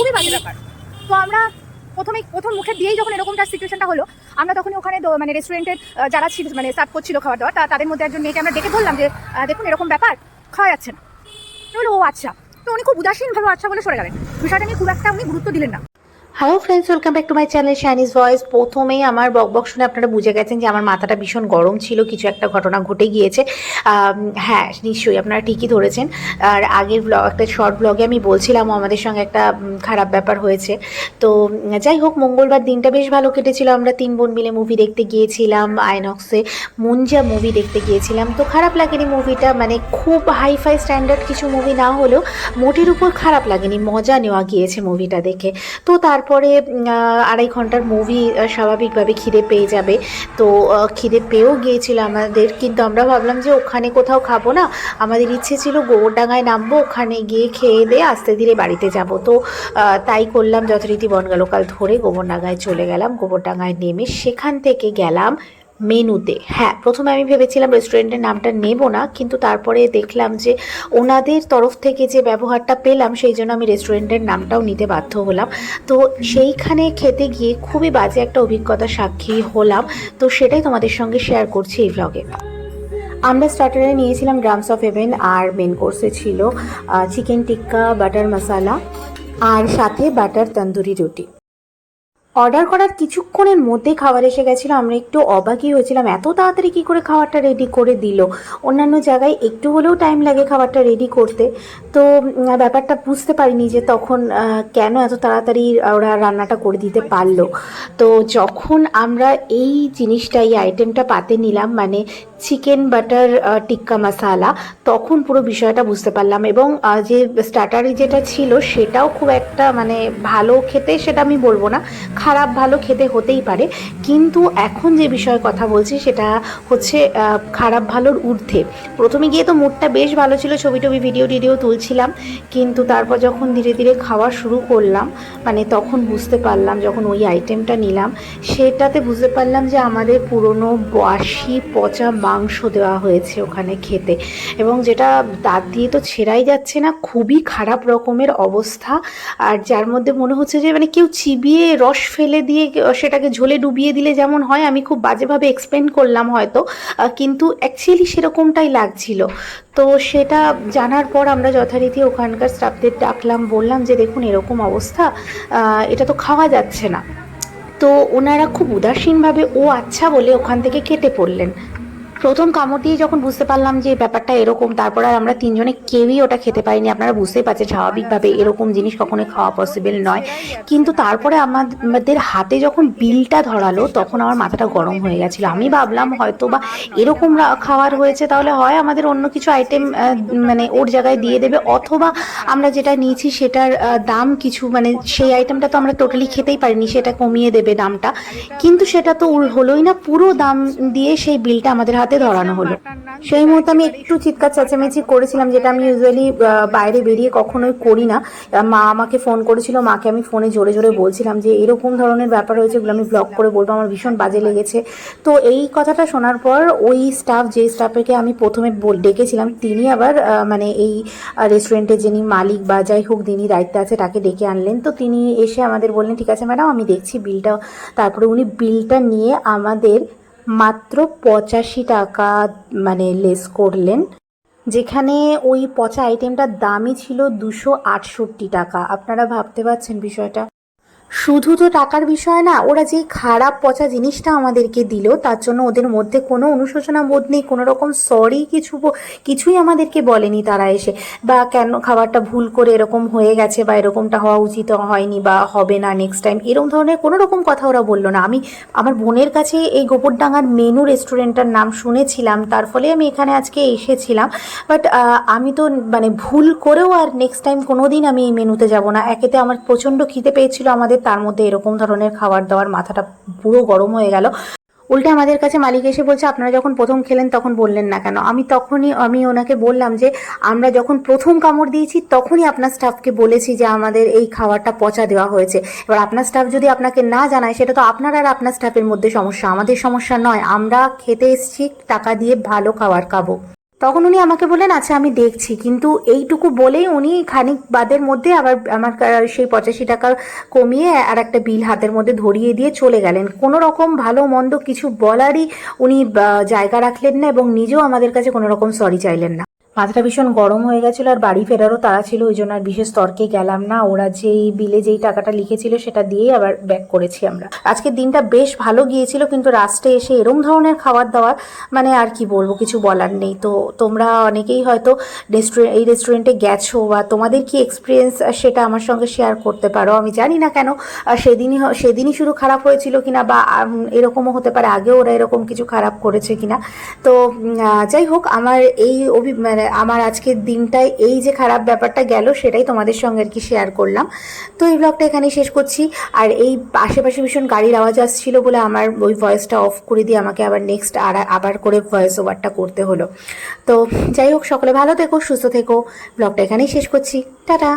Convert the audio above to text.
খুবই বাজে ব্যাপার। তো আমরা প্রথমে প্রথম মুখে দিয়েই যখন এরকমটা সিচুয়েশনটা হলো, আমরা তখনই ওখানে মানে রেস্টুরেন্টের যারা ছিল মানে সার্ভ করছিল দাবার তা তাদের মধ্যে একজন মেয়েকে আমরা ডেকে বললাম যে দেখুন এরকম ব্যাপার, খাওয়া যাচ্ছে না। বলল, ও আচ্ছা। তো উনি খুব উদাসীনভাবে আচ্ছা বলে সরে গেলেন। বিষয়টা নিয়ে খুব একটা উনি গুরুত্ব দিলেন না। Hello friends welcome back to my channel Shiny's voice প্রথমেই আমার বক বক শুনে আপনারা বুঝে গেছেন যে আমার মাথাটা ভীষণ গরম ছিল, কিছু একটা ঘটনা ঘটে গিয়েছে। হ্যাঁ নিশ্চয়ই আপনারা ঠিকই ধরেছেন। আর আগের ব্লগ একটা শর্ট ব্লগে আমি বলছিলাম আমাদের সঙ্গে একটা খারাপ ব্যাপার হয়েছে। তো, যাই হোক, মঙ্গলবার দিনটা বেশ ভালো কেটেছিল। আমরা তিন বোন মিলে মুভি দেখতে গিয়েছিলাম আইনক্সে মুঞ্জা মুভি দেখতে গিয়েছিলাম। তো খারাপ লাগেনি মুভিটা মানে খুব হাই ফাই স্ট্যান্ডার্ড কিছু মুভি না হলেও মোটের উপর খারাপ লাগেনি। মজা নেওয়া গিয়েছে মুভিটা দেখে। তো তারপরে আড়াই ঘণ্টার মুভি স্বাভাবিকভাবে খিদে পেয়ে যাবে। তো খিদে পেয়েও গিয়েছিল আমাদের, কিন্তু আমরা ভাবলাম যে ওখানে কোথাও খাব না। আমাদের ইচ্ছে ছিল গোবরডাঙ্গায় নামবো, ওখানে গিয়ে খেয়ে দিয়ে আস্তে ধীরে বাড়িতে যাব। তো তাই করলাম, যথারীতি বনগালোকাল ধরে গোবরডাঙ্গায় চলে গেলাম। গোবরডাঙ্গায় নেমে সেখান থেকে গেলাম মেনুতে। হ্যাঁ প্রথমে আমি ভেবেছিলাম রেস্টুরেন্টের নামটা নেব না, কিন্তু তারপরে দেখলাম যে ওনাদের তরফ থেকে যে ব্যবহারটা পেলাম, সেই জন্য আমি রেস্টুরেন্টের নামটাও নিতে বাধ্য হলাম। তো সেইখানে খেতে গিয়ে খুবই বাজে একটা অভিজ্ঞতা সাক্ষী হলাম। তো সেটাই তোমাদের সঙ্গে শেয়ার করছি এই ভ্লগে আমরা স্টার্টারে নিয়েছিলাম ড্রামস অফ হেভেন আর মেন কোর্সে ছিল চিকেন টিক্কা বাটার মশালা আর সাথে বাটার তন্দুরি রুটি অর্ডার করার কিছুক্ষণের মধ্যে খাবার এসে গেছিল। আমরা একটু অবাকই হয়েছিলাম। এত তাড়াতাড়ি কী করে খাবারটা রেডি করে দিল? অন্যান্য জায়গায় একটু হলেও টাইম লাগে খাবারটা রেডি করতে। তো ব্যাপারটা বুঝতে পারিনি যে তখন কেন এত তাড়াতাড়ি ওরা রান্নাটা করে দিতে পারল। তো যখন আমরা এই জিনিসটা, এই আইটেমটা পাতে নিলাম মানে চিকেন বাটার টিক্কা মশালা, তখন পুরো বিষয়টা বুঝতে পারলাম এবং যে স্টার্টারে যেটা ছিল সেটাও খুব একটা মানে ভালো খেতে সেটা আমি বলব না, খারাপ ভালো খেতে হতেই পারে। কিন্তু এখন যে বিষয়ে কথা বলছি সেটা হচ্ছে খারাপ ভালোর ঊর্ধ্বে। প্রথমে গিয়ে তো মুডটা বেশ ভালো ছিল ছবি টবি ভিডিও, টিডিও তুলছিলাম, কিন্তু তারপর যখন ধীরে ধীরে খাওয়া শুরু করলাম মানে তখন বুঝতে পারলাম, যখন ওই আইটেমটা নিলাম, সেটাতে বুঝতে পারলাম যে আমাদের পুরনো বাসি পচা মাংস দেওয়া হয়েছে ওখানে খেতে। এবং যেটা দাঁত দিয়ে তো ছেঁড়াই যাচ্ছে না, খুবই খারাপ রকমের অবস্থা। আর যার মধ্যে মনে হচ্ছে যে মানে কেউ চিবিয়ে রস ফেলে দিয়ে সেটাকে ঝোলে ডুবিয়ে দিলে যেমন হয়, আমি খুব বাজেভাবে এক্সপ্লেন করলাম হয়তো কিন্তু অ্যাকচুয়ালি সেরকমটাই লাগছিল। তো সেটা জানার পর আমরা যথারীতি ওখানকার স্টাফদের ডাকলাম, বললাম যে, দেখুন, এরকম অবস্থা এটা তো খাওয়া যাচ্ছে না। তো ওনারা খুব উদাসীনভাবে, ও আচ্ছা বলে ওখান থেকে কেটে পড়লেন। প্রথম কামড় দিয়ে যখন বুঝতে পারলাম যে ব্যাপারটা এরকম, তারপর আর আমরা তিনজনে কেউই ওটা খেতে পারিনি। আপনারা বুঝতেই পারছেন, স্বাভাবিকভাবে এরকম জিনিস কখনোই খাওয়া পসিবল নয়। কিন্তু তারপরে আমাদের হাতে যখন বিলটা ধরালো, তখন আমার মাথাটা গরম হয়ে গেছিল। আমি ভাবলাম হয়তো বা এরকম খাওয়ার হয়েছে, তাহলে হয় আমাদের অন্য কিছু আইটেম মানে ওর জায়গায় দিয়ে দেবে। অথবা আমরা যেটা নিয়েছি সেটার দাম কিছু মানে সেই আইটেমটা তো আমরা টোটালি খেতেই পারিনি, সেটা কমিয়ে দেবে দামটা। কিন্তু সেটা তো হলোই না, পুরো দাম দিয়ে সেই বিলটা আমাদের হাতে ধরানো হলো। সেই মুহূর্তে আমি একটু চিৎকার চেঁচামেচি করেছিলাম, যেটা আমি ইউজুয়ালি বাইরে বেরিয়ে কখনোই করি না। মা আমাকে ফোন করেছিল, মাকে আমি ফোনে জোরে জোরে বলছিলাম যে, এরকম ধরনের ব্যাপার হয়েছে এগুলো আমি ব্লগ করে বলব, আমার ভীষণ বাজে লেগেছে। তো এই কথাটা শোনার পর ওই স্টাফ যে স্টাফকে আমি প্রথমে ডেকেছিলাম, তিনি আবার মানে এই রেস্টুরেন্টের যিনি মালিক বা যাই হোক যিনি দায়িত্বে আছে তাকে ডেকে আনলেন। তো তিনি এসে আমাদের বললেন, ঠিক আছে ম্যাডাম আমি দেখছি বিলটা তারপরে উনি বিলটা নিয়ে আমাদের মাত্র পঁচাশি টাকা মানে লেস করলেন, যেখানে ওই পচা আইটেমটার দামই ছিল দুশো আটষট্টি টাকা। আপনারা ভাবতে পারছেন বিষয়টা? শুধু তো টাকার বিষয় না, ওরা যে খারাপ পচা জিনিসটা আমাদেরকে দিল, তার জন্য ওদের মধ্যে কোনো অনুশোচনা বোধ নেই, কোনো রকম সরি কিছু কিছুই আমাদেরকে বলেনি তারা এসে। বা কেন খাবারটা ভুল করে এরকম হয়ে গেছে বা এরকমটা হওয়া উচিত হয়নি বা হবে না নেক্সট টাইম এরকম ধরনের কোনো রকম কথা ওরা বলল না। আমি আমার বোনের কাছে এই গোবরডাঙ্গার মেনু রেস্টুরেন্টটার নাম শুনেছিলাম, তার ফলে আমি এখানে আজকে এসেছিলাম। বাট আমি তো মানে ভুল করেও আর নেক্সট টাইম কোনো দিন আমি এই মেনুতে যাব না। একেতে আমার প্রচণ্ড খিদে পেয়েছিল, আমাদের তার মধ্যে এরকম ধরনের খাবার দাবার মাথাটা পুরো গরম হয়ে গেল। উল্টে আমাদের কাছে মালিক এসে বলছে, আপনারা যখন প্রথম খেলেন তখন বললেন না কেন? আমি তখনই, আমি ওনাকে বললাম যে, আমরা যখন প্রথম কামড় দিয়েছি তখনই আপনার স্টাফকে বলেছি যে, আমাদের এই খাবারটা পচা দেওয়া হয়েছে। এবার আপনার স্টাফ যদি আপনাকে না জানায়, সেটা তো আপনার আর আপনার স্টাফের মধ্যে সমস্যা। আমাদের সমস্যা নয়, আমরা খেতে এসেছি, টাকা দিয়ে ভালো খাবার খাব। তখন উনি আমাকে বললেন আচ্ছা আমি দেখছি। কিন্তু এইটুকু বলেই উনি খানিক বাদের মধ্যে আবার আমার সেই পঁচাশি টাকা কমিয়ে আর একটা বিল হাতের মধ্যে ধরিয়ে দিয়ে চলে গেলেন। কোনো রকম ভালো মন্দ কিছু বলারই উনি জায়গা রাখলেন না এবং নিজেও আমাদের কাছে কোনো রকম সরি চাইলেন না। মাথাটা ভীষণ গরম হয়ে গেছিল আর বাড়ি ফেরারও তারা ছিল, ওই জন্য আর বিশেষ তর্কে গেলাম না। ওরা যেই বিলে যেই টাকাটা লিখেছিল সেটা দিয়েই আবার ব্যাক করেছি আমরা। আজকের দিনটা বেশ ভালো গিয়েছিল, কিন্তু রাস্টে এসে এরম ধরনের খাবার দাবার মানে আর কি বলব, কিছু বলার নেই। তো তোমরা অনেকেই হয়তো রেস্টুরেন্ট এই রেস্টুরেন্টে গেছো বা তোমাদের কি এক্সপিরিয়েন্স সেটা আমার সঙ্গে শেয়ার করতে পারো। আমি জানি না কেন সেদিনই সেদিনই শুধু খারাপ হয়েছিল কিনা বা এরকমও হতে পারে, আগেও ওরা এরকম কিছু খারাপ করেছে কিনা। তো যাই হোক, আমার এই অভি মানে আমার আজকের দিনটায় এই যে খারাপ ব্যাপারটা গেল, সেটাই তোমাদের সঙ্গে আর কি শেয়ার করলাম। তো এই ব্লগটা এখানে শেষ করছি। আর এই আশেপাশে ভীষণ গাড়ির আওয়াজ আসছিল বলে আমার ওই ভয়েসটা অফ করে দিয়ে আমাকে আবার নেক্সট আর আবার করে ভয়েস ওভারটা করতে হলো। তো যাই হোক, সকলে ভালো থেকো, সুস্থ থেকো। ব্লগটা এখানেই শেষ করছি। টাটা!